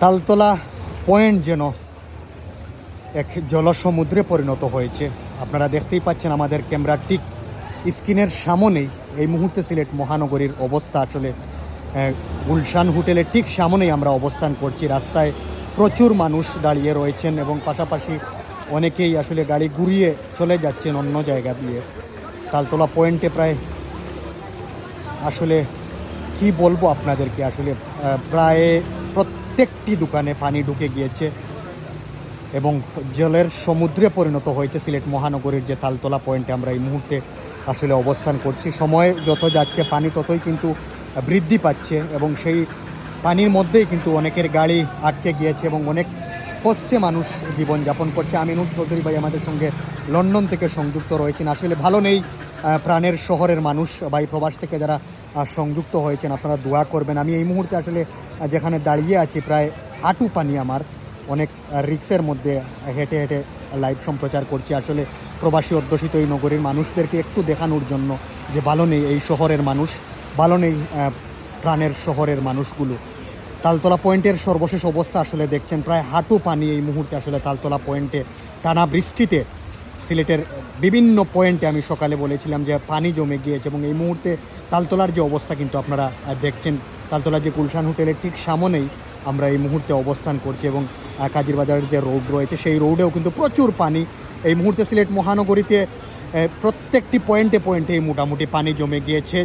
Taltala point যেন এক জলসমুদ্রে পরিণত হয়েছে। আপনারা দেখতেই পাচ্ছেন আমাদের ক্যামেরার ঠিক স্ক্রিনের সামনেই। এই মুহূর্তে সিলেট মহানগরীর অবস্থা আসলে গুলশান হোটেলের ঠিক সামনেই আমরা অবস্থান করছি। রাস্তায় প্রচুর মানুষ দাঁড়িয়ে রয়েছেন এবং পাশাপাশি অনেকেই আসলে গাড়ি ঘুরিয়ে চলে যাচ্ছেন অন্য জায়গা দিয়ে। তালতলা পয়েন্টে প্রায় আসলে কি বলব আপনাদেরকে? আসলে প্রায় প্রত্যেকটি দোকানে পানি ঢুকে গিয়েছে এবং জলের সমুদ্রে পরিণত হয়েছে সিলেট মহানগরীর যে তালতলা পয়েন্টে আমরা এই মুহূর্তে আসলে অবস্থান করছি। সময় যত যাচ্ছে, পানি ততই কিন্তু বৃদ্ধি পাচ্ছে এবং সেই পানির মধ্যেই কিন্তু অনেকের গাড়ি আটকে গিয়েছে এবং অনেক কষ্টে মানুষ জীবনযাপন করছে। আমি আমিনুর চৌধুরী ভাই আমাদের সঙ্গে লন্ডন থেকে সংযুক্ত রয়েছেন। আসলে ভালো নেই প্রাণের শহরের মানুষ বা এই প্রবাস থেকে যারা সংযুক্ত হয়েছেন। আপনারা দোয়া করবেন। আমি এই মুহূর্তে আসলে যেখানে দাঁড়িয়ে আছি, প্রায় হাঁটু পানি আমার। অনেক রিক্সের মধ্যে হেঁটে হেঁটে লাইভ সম্প্রচার করছি। আসলে প্রবাসী অধ্যুষিত এই নগরীর মানুষদেরকে একটু দেখানোর জন্য যে ভালো নেই এই শহরের মানুষ, ভালো নেই প্রাণের শহরের মানুষগুলো। তালতলা পয়েন্টের সর্বশেষ অবস্থা আসলে দেখছেন, প্রায় হাঁটু পানি এই মুহূর্তে আসলে তালতলা পয়েন্টে, টানা বৃষ্টিতে সিলেটের বিভিন্ন পয়েন্টে আমি সকালে বলেছিলাম যে পানি জমে গিয়েছে এবং এই মুহূর্তে তালতলার যে অবস্থা কিন্তু আপনারা দেখছেন। তালতলার যে গুলশান হোটেলের ঠিক সামনেই আমরা এই মুহূর্তে অবস্থান করছি এবং কাজিরবাজারের যে রোড রয়েছে সেই রোডেও কিন্তু প্রচুর পানি। এই মুহূর্তে সিলেট মহানগরীতে প্রত্যেকটি পয়েন্টে পয়েন্টেই মোটামুটি পানি জমে গিয়েছে।